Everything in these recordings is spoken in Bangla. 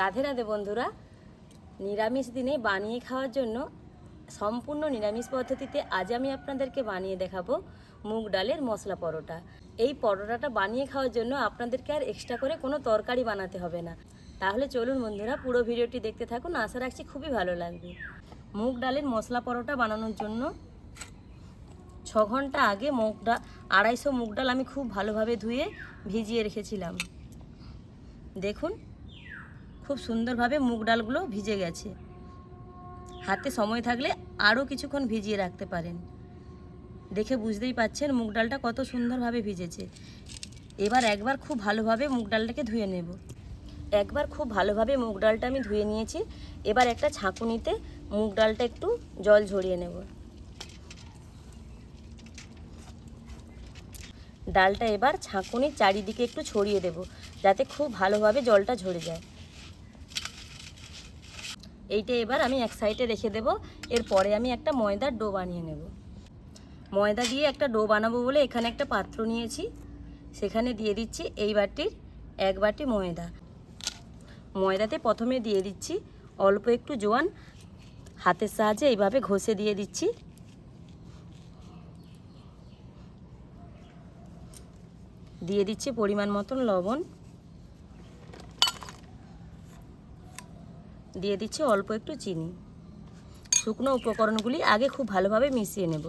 রাধে রাধে বন্ধুরা। নিরামিষ দিনে বানিয়ে খাওয়ার জন্য সম্পূর্ণ নিরামিষ পদ্ধতিতে আজ আমি আপনাদেরকে বানিয়ে দেখাবো মুগ ডালের মশলা পরোটা। এই পরোটাটা বানিয়ে খাওয়ার জন্য আপনাদেরকে আর এক্সট্রা করে কোনো তরকারি বানাতে হবে না। তাহলে চলুন বন্ধুরা, পুরো ভিডিওটি দেখতে থাকুন, আশা রাখছি খুবই ভালো লাগবে। মুগ ডালের মশলা পরোটা বানানোর জন্য ছ ঘণ্টা আগে মুগ ডাল আড়াইশো মুগ ডাল আমি খুব ভালোভাবে ধুয়ে ভিজিয়ে রেখেছিলাম। দেখুন খুব সুন্দরভাবে মুগ ডালগুলো ভিজে গেছে। হাতে সময় থাকলে আরও কিছুক্ষণ ভিজিয়ে রাখতে পারেন। দেখে বুঝতেই পাচ্ছেন মুগ ডালটা কত সুন্দরভাবে ভিজেছে। এবার একবার খুব ভালোভাবে মুগ ডালটাকে ধুয়ে নেব। একবার খুব ভালোভাবে মুগ ডালটা আমি ধুয়ে নিয়েছি। এবার একটা ছাঁকুনিতে মুগ ডালটা একটু জল ঝরিয়ে নেব। ডালটা এবার ছাঁকুনির চারিদিকে একটু ছড়িয়ে দেব, যাতে খুব ভালোভাবে জলটা ঝরে যায়। এইটা এবার আমি এক সাইডে রেখে দেব। এরপরে আমি একটা ময়দার ডো বানিয়ে নেব। ময়দা দিয়ে একটা ডো বানাবো বলে এখানে একটা পাত্র নিয়েছি। সেখানে দিয়ে দিচ্ছি এই বাটির এক বাটি ময়দা। ময়দাতে প্রথমে দিয়ে দিচ্ছি অল্প একটু জোয়ান। হাতের সাহায্যে এইভাবে ঘষে দিয়ে দিচ্ছি। দিয়ে দিচ্ছি পরিমাণ মতন লবণ। দিয়ে দিচ্ছি অল্প একটু চিনি। শুকনো উপকরণগুলি আগে খুব ভালোভাবে মিশিয়ে নেব।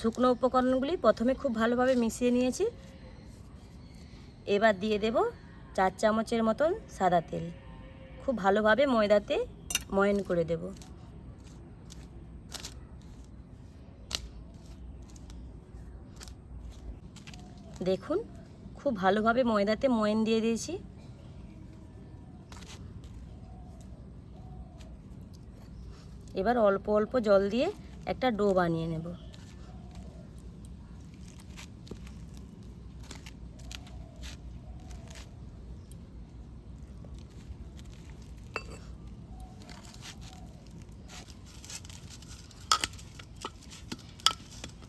শুকনো উপকরণগুলি প্রথমে খুব ভালোভাবে মিশিয়ে নিয়েছি। এবার দিয়ে দেব চার চামচের মতন সাদা তেল। খুব ভালোভাবে ময়দাতে ময়ন করে দেব। দেখুন খুব ভালোভাবে ময়দাতে ময়ন দিয়ে দিয়েছি। এবার অল্প অল্প জল দিয়ে একটা ডো বানিয়ে নেব।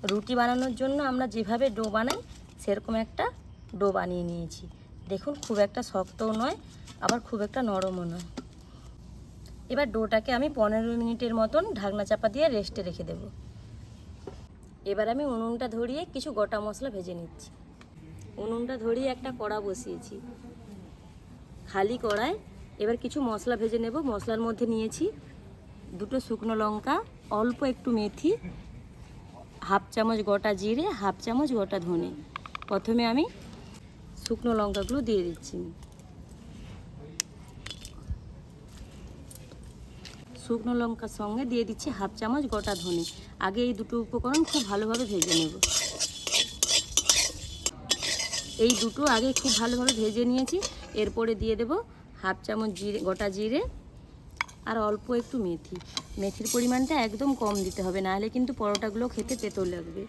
রুটি বানানোর জন্য আমরা যেভাবে ডো বানাই, সেরকম একটা ডো বানিয়ে নিয়েছি। দেখুন, খুব একটা শক্তও নয়, আবার খুব একটা নরমও নয়। এবার ডোটাকে আমি পনেরো মিনিটের মতন ঢাকনা চাপা দিয়ে রেস্টে রেখে দেব। এবার আমি উনুনটা ধরিয়ে কিছু গোটা মশলা ভেজে নিচ্ছি। উনুনটা ধরিয়ে একটা কড়া বসিয়েছি। খালি কড়ায় এবার কিছু মশলা ভেজে নেব। মশলার মধ্যে নিয়েছি দুটো শুকনো লঙ্কা, অল্প একটু মেথি, হাফ চামচ গোটা জিরে, হাফ চামচ গোটা ধনে। প্রথমে আমি শুকনো লঙ্কাগুলো দিয়ে দিচ্ছি। শুকনো লঙ্কার সঙ্গে দিয়ে দিচ্ছি হাফ চামচ গোটা ধনে। আগে এই দুটো উপকরণ খুব ভালোভাবে ভেজে নেব। এই দুটো আগে খুব ভালোভাবে ভেজে নিয়েছি। এরপরে দিয়ে দেব হাফ চামচ জিরে, গোটা জিরে আর অল্প একটু মেথি। মেথির পরিমাণটা একদম কম দিতে হবে, নাহলে কিন্তু পরোটাগুলো খেতে তেতো লাগবে।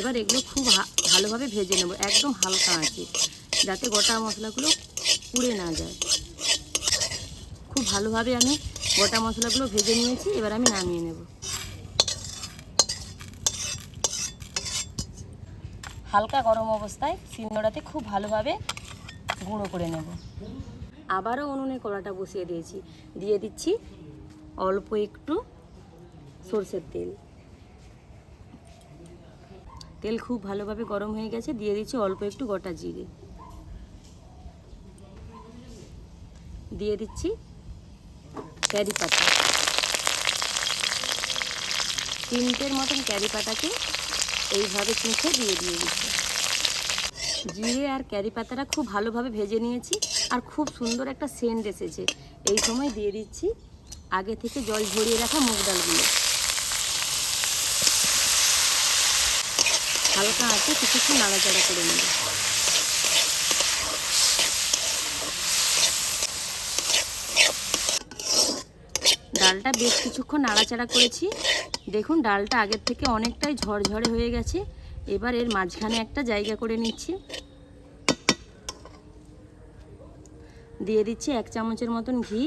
এবার এগুলো খুব ভালোভাবে ভেজে নেব, একদম হালকা আছে যাতে গোটা মশলাগুলো পুড়ে না যায়। খুব ভালোভাবে আমি গোটা মশলাগুলো ভেজে নিয়েছি, এবার আমি নামিয়ে নেব। হালকা গরম অবস্থায় সিন্দড়াতে খুব ভালোভাবে গুঁড়ো করে নেব। আবারও উনুনে কড়াটা বসিয়ে দিয়েছি। দিয়ে দিচ্ছি অল্প একটু সর্ষের তেল। তেল খুব ভালোভাবে গরম হয়ে গেছে, দিয়ে দিচ্ছি অল্প একটু গোটা জিরে। দিয়ে দিচ্ছি ক্যারি পাতা। তিনটের মতন ক্যারি পাতাকে এইভাবে চিঁচে দিয়ে দিয়ে দিচ্ছি। জিরে আর ক্যারি পাতাটা খুব ভালোভাবে ভেজে নিয়েছি আর খুব সুন্দর একটা সেন্ট এসেছে। এই সময় দিয়ে দিচ্ছি আগে থেকে জল ঝরিয়ে রাখা মুগ ডালগুলো। হালকা আছে, কিছুক্ষণ নাড়াচাড়া করে নেব। ডালটা বেশ কিছুক্ষণ নাড়াচাড়া করেছি। দেখুন, ডালটা আগের থেকে অনেকটাই ঝরঝরে হয়ে গেছে। এবার এর মাঝখানে একটা জায়গা করে নিচ্ছি। দিয়ে দিচ্ছি এক চামচের মতন ঘি।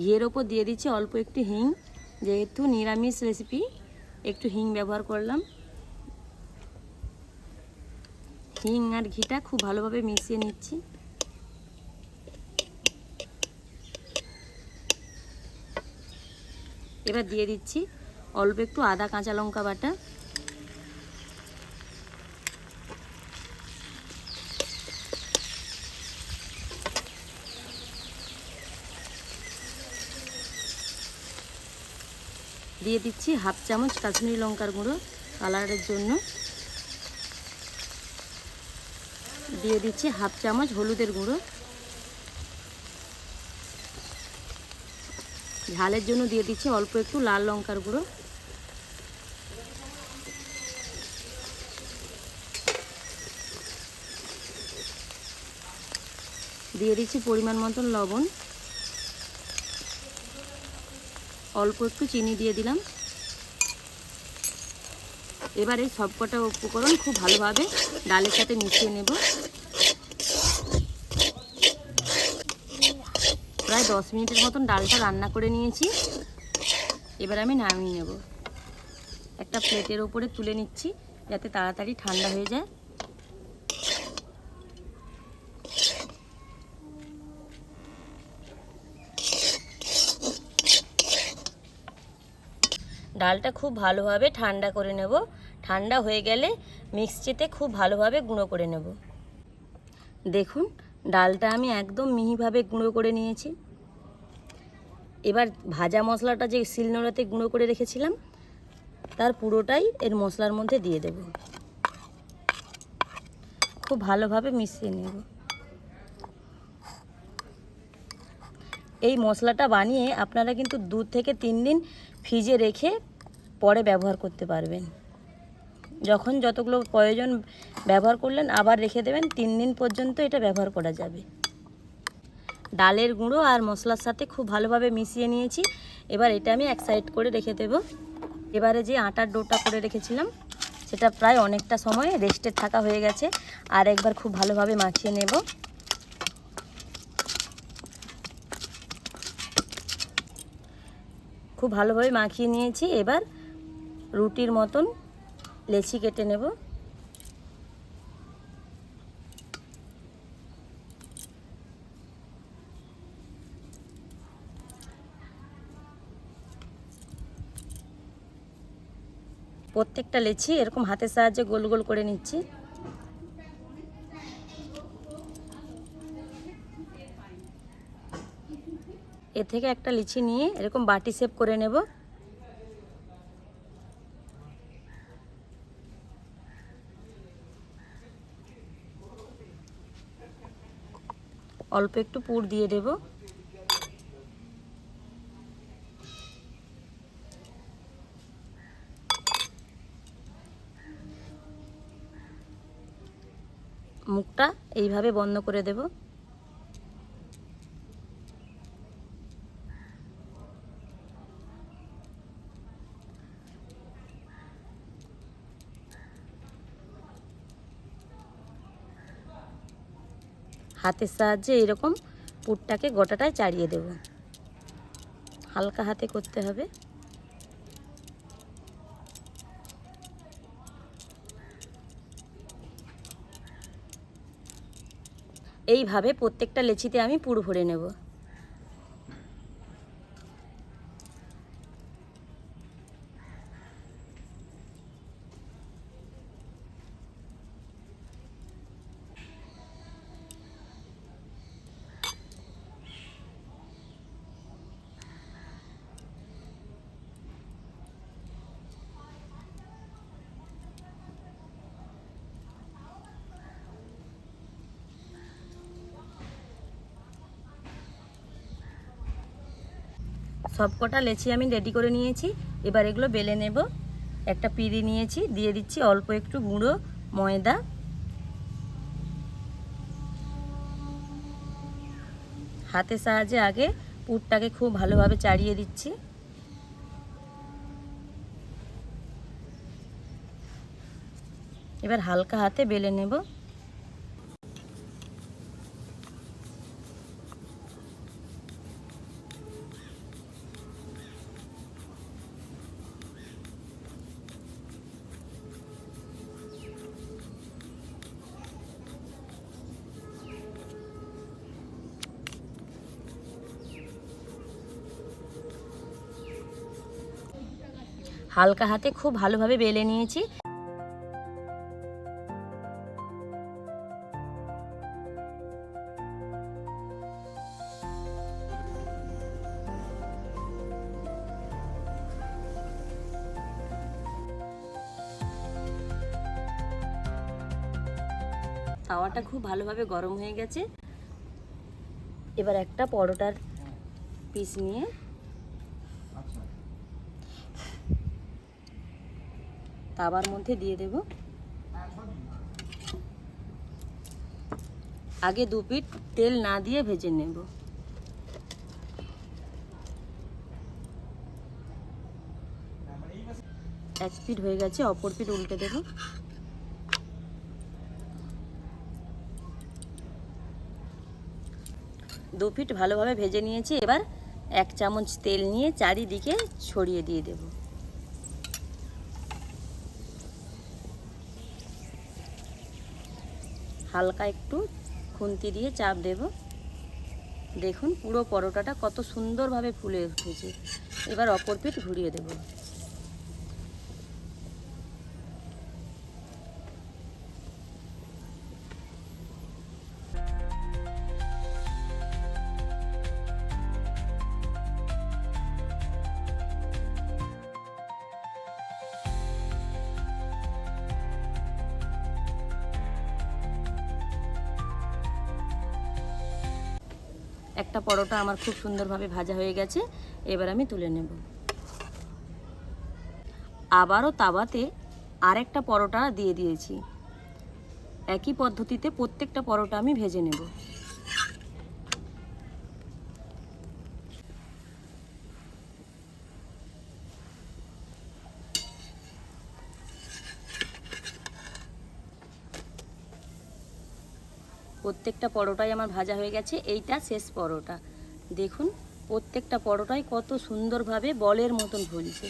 ঘিয়ের ওপর দিয়ে দিচ্ছি অল্প একটু হিং, যেহেতু নিরামিষ রেসিপি একটু হিং ব্যবহার করলাম। হিং আর ঘিটা খুব ভালোভাবে মিশিয়ে নিচ্ছি। এবার দিয়ে দিচ্ছি অল্প একটু আদা, কাঁচা লঙ্কা বাটা। দিয়ে দিচ্ছি হাফ চামচ কাশ্মীরি লঙ্কার গুঁড়ো কালারের জন্য। দিয়ে দিচ্ছি হাফ চামচ হলুদের গুঁড়ো। ঝালের জন্য দিয়ে দিচ্ছি অল্প একটু লাল লঙ্কার গুঁড়ো। দিয়ে দিচ্ছি পরিমাণ মতন লবণ। অল্প একটু চিনি দিয়ে দিলাম। এবার এই সবকটা উপকরণ খুব ভালোভাবে ডালের সাথে মিশিয়ে নেব। প্রায় দশ মিনিটের মতন ডালটা রান্না করে নিয়েছি। এবার আমি নামিয়ে নেব। একটা প্লেটের ওপরে তুলে নিচ্ছি যাতে তাড়াতাড়ি ঠান্ডা হয়ে যায়। ডালটা খুব ভালোভাবে ঠান্ডা করে নেব। ঠান্ডা হয়ে গেলে মিক্সিতে খুব ভালোভাবে গুঁড়ো করে নেব। দেখুন, ডালটা আমি একদম মিহিভাবে গুঁড়ো করে নিয়েছি। এবার ভাজা মশলাটা যে শিলনোড়াতে গুঁড়ো করে রেখেছিলাম, তার পুরোটাই এর মশলার মধ্যে দিয়ে দেব। খুব ভালোভাবে মিশিয়ে নেব। এই মশলাটা বানিয়ে আপনারা কিন্তু দু থেকে তিন দিন ফ্রিজে রেখে পরে ব্যবহার করতে পারবেন। যখন যতগুলো প্রয়োজন ব্যবহার করলেন, আবার রেখে দেবেন, তিন দিন পর্যন্ত এটা ব্যবহার করা যাবে। ডালের গুঁড়ো আর মশলার সাথে খুব ভালোভাবে মিশিয়ে নিয়েছি। এবার এটা আমি এক সাইড করে রেখে দেব। এবারে যে আটার ডোটা করে রেখেছিলাম, সেটা প্রায় অনেকটা সময় রেস্টে থাকা হয়ে গেছে। আর একবার খুব ভালোভাবে মাখিয়ে নেব। খুব ভালোভাবে মাখিয়ে নিয়েছি। এবার রুটির মতন লেচি কেটে নেব। প্রত্যেকটা লেচি এরকম হাতের সাহায্যে গোল গোল করে নিচ্ছি। এ থেকে একটা লিচি নিয়ে এরকম বাটি শেপ করে নেব। অল্প একটু পুর দিয়ে দেব। মুখটা এইভাবে বন্ধ করে দেব। হাতের সাহায্যে এরকম পুরটাকে গোটাটায় চাড়িয়ে দেব। হালকা হাতে করতে হবে। এইভাবে প্রত্যেকটা লেচিতে আমি পুর ভরে নেব। সবকটা লেচি আমি রেডি করে নিয়েছি। এবার এগুলো বেলে নেব। একটা পিড়ি নিয়েছি, দিয়ে দিচ্ছি অল্প একটু গুঁড়ো ময়দা। হাতের সাহায্যে আগে পুরটাকে খুব ভালোভাবে চাড়িয়ে দিচ্ছি। এবার হালকা হাতে বেলে নেব। হালকা হাতে খুব ভালোভাবে বেলে নিয়েছি। তাওয়াটা খুব ভালোভাবে গরম হয়ে গেছে। এবার একটা পরোটার পিস নিয়ে তাওয়ার মধ্যে দিয়ে দেব। আগে দু পিঠ তেল না দিয়ে ভেজে নেব। এক পিঠ হয়ে গেছে, অপর পিঠ উল্টে দেবো। দু ফিট ভালোভাবে ভেজে নিয়েছি, এবার এক চামচ তেল নিয়ে চারিদিকে ছড়িয়ে দিয়ে দেব। হালকা একটু খুন্তি দিয়ে চাপ দেব। দেখুন পুরো পরোটাটা কত সুন্দরভাবে ফুলে উঠেছে। এবার অপর পিঠ ঘুরিয়ে দেব। একটা পরোটা আমার খুব সুন্দরভাবে ভাজা হয়ে গেছে, এবার আমি তুলে নেব। আবারও তাবাতে আরেকটা পরোটা দিয়ে দিয়েছি। একই পদ্ধতিতে প্রত্যেকটা পরোটা আমি ভেজে নেব। প্রত্যেকটা পরোটাই আমার ভাজা হয়ে গেছে, এইটা শেষ পরোটা। দেখুন, প্রত্যেকটা পরোটাই কত সুন্দরভাবে বলের মতন ফুলছে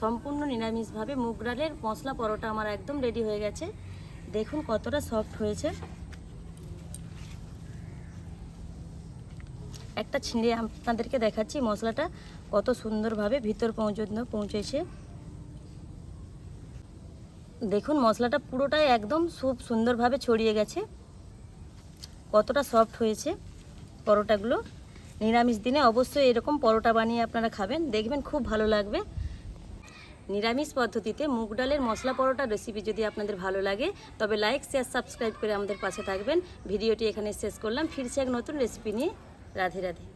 সম্পূর্ণ নিরামিষভাবে মুগ ডালের মশলা পরোটা আমার একদম রেডি হয়ে গেছে। দেখুন কতটা সফট হয়েছে। একটা ছিঁড়ে আপনাদেরকে দেখাচ্ছি মশলাটা কত সুন্দরভাবে ভিতর পৌঁছানো পৌঁছেছে। দেখুন, মশলাটা পুরোটাই একদম খুব সুন্দরভাবে ছড়িয়ে গেছে। কতটা সফট হয়েছে পরোটাগুলো। নিরামিষ দিনে অবশ্যই এরকম পরোটা বানিয়ে আপনারা খাবেন। দেখবেন খুব ভালো লাগবে। নিরামিষ পদ্ধতিতে মুগ ডালের মশলা পরোটা রেসিপি যদি আপনাদের ভালো লাগে, তবে লাইক শেয়ার সাবস্ক্রাইব করে আমাদের পাশে থাকবেন। ভিডিওটি এখানে শেষ করলাম। ফিরছে এক নতুন রেসিপি নিয়ে। রাধে রাধে।